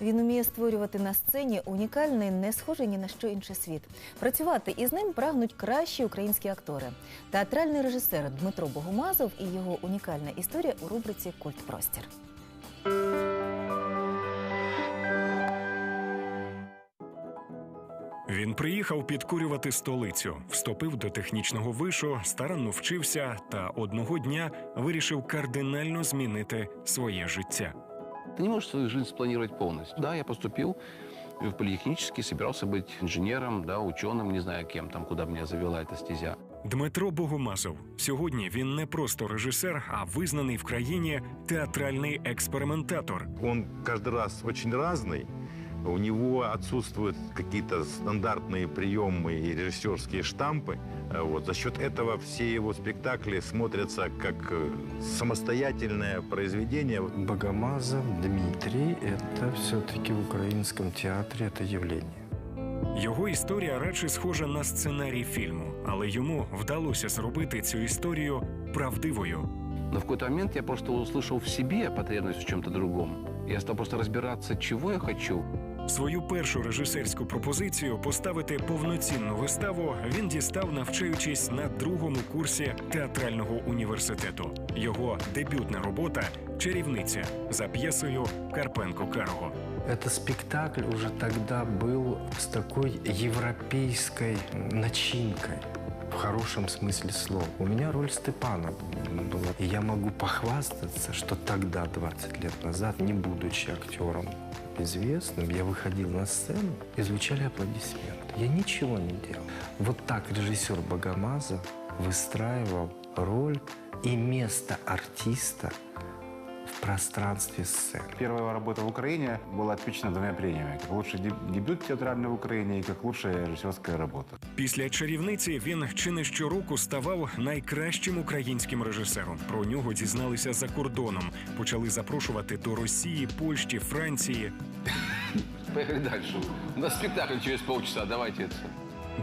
Він уміє створювати на сцені унікальний, не схожий ні на що інше світ. Працювати із ним прагнуть кращі українські актори. Театральний режисер Дмитро Богомазов і його унікальна історія у рубриці Культпростір. Він приїхав підкурювати столицю, вступив до технічного вишу, старанно вчився та одного дня вирішив кардинально змінити своє життя. Ты не можешь свою жизнь спланировать полностью. Да, я поступил в политехнический, собирался быть инженером, да, ученым, не знаю кем там, куда меня завела эта стезя. Дмитро Богомазов сьогодні він не просто режисер, а визнаний в країні театральний експериментатор. Он каждый раз очень разный. У него отсутствуют какие-то стандартные приемы и режиссерские штампы. Э, Вот. За счет этого все его спектакли смотрятся как э, самостоятельное произведение. Богомазов Дмитрий – это все-таки в украинском театре это явление. Його історія радше схожа на сценарій фільму, але йому вдалося зробити цю історію правдивою. Но в какой-то момент я просто услышал в себе потребность в чем-то другом. Я стал просто разбираться, чего я хочу. Свою першу режисерську пропозицію поставити повноцінну виставу він дістав, навчаючись на другому курсі театрального університету. Його дебютна робота чарівниця за п'єсою Карпенко Карго. Это спектакль уже тогда был с такой европейской начинкой В хорошем смысле слова. У меня роль Степана была. И я могу похвастаться, что тогда, 20 лет назад, не будучи актером известным, я выходил на сцену и звучали аплодисменты. Я ничего не делал. Вот так режиссер Богомазов выстраивал роль и место артиста в пространстве сцены. Первая его работа в Украине была отмечена двумя премиями. Как лучший деб- дебют театральный в Украине и как лучшая режиссерская работа. Після чарівниці він чи не щороку ставав найкращим українським режисером. Про нього дізналися за кордоном, почали запрошувати до Росії, Польщі, Франції. Поехали дальше. У нас спектакль через полчаса, давайте это.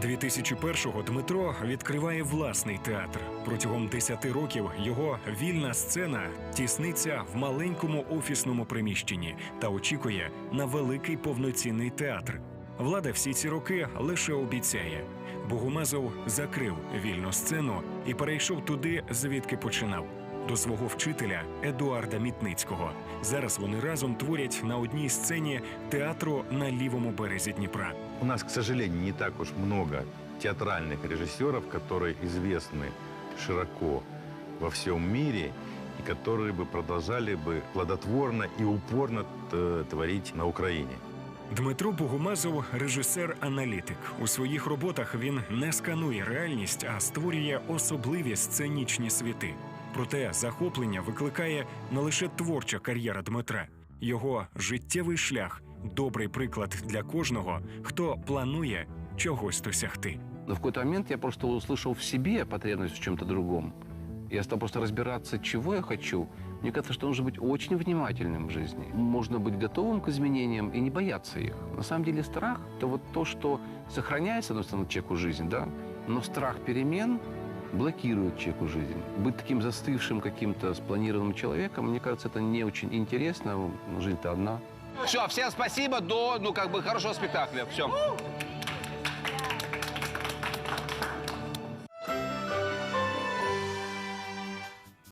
2001-го Дмитро відкриває власний театр. Протягом 10 років його вільна сцена тісниться в маленькому офісному приміщенні та очікує на великий повноцінний театр. Влада всі ці роки лише обіцяє. Богомазов закрив вільну сцену і перейшов туди, звідки починав До свого вчителя Едуарда Мітницького. Зараз вони разом творять на одній сцені театру на лівому березі Дніпра. У нас, к сожалению, не так уж много театральных режиссеров, которые известны широко во всем мире и которые бы продолжали бы плодотворно и упорно э, творить на Украине. Дмитро Богомазов режисер-аналітик. У своїх роботах він не сканує реальність, а створює особливі сценічні світи. Проте захоплення викликає не лише творча кар'єра Дмитра, його життєвий шлях добрий приклад для кожного, хто планує чогось досягти. Но в какой-то момент я просто услышал в себе потребность в чем-то другом. Я стал просто разбираться, чего я хочу. Мне кажется, что нужно быть очень внимательным в жизни. Можно быть готовым к изменениям и не бояться их. На самом деле страх – это вот то, что сохраняет, с одной стороны, человеку жизнь, да, но страх перемен блокирует человеку жизнь. Быть таким застывшим каким-то спланированным человеком, мне кажется, это не очень интересно. Жизнь-то одна. Все, всем спасибо, до, ну, как бы, хорошего спектакля. Все.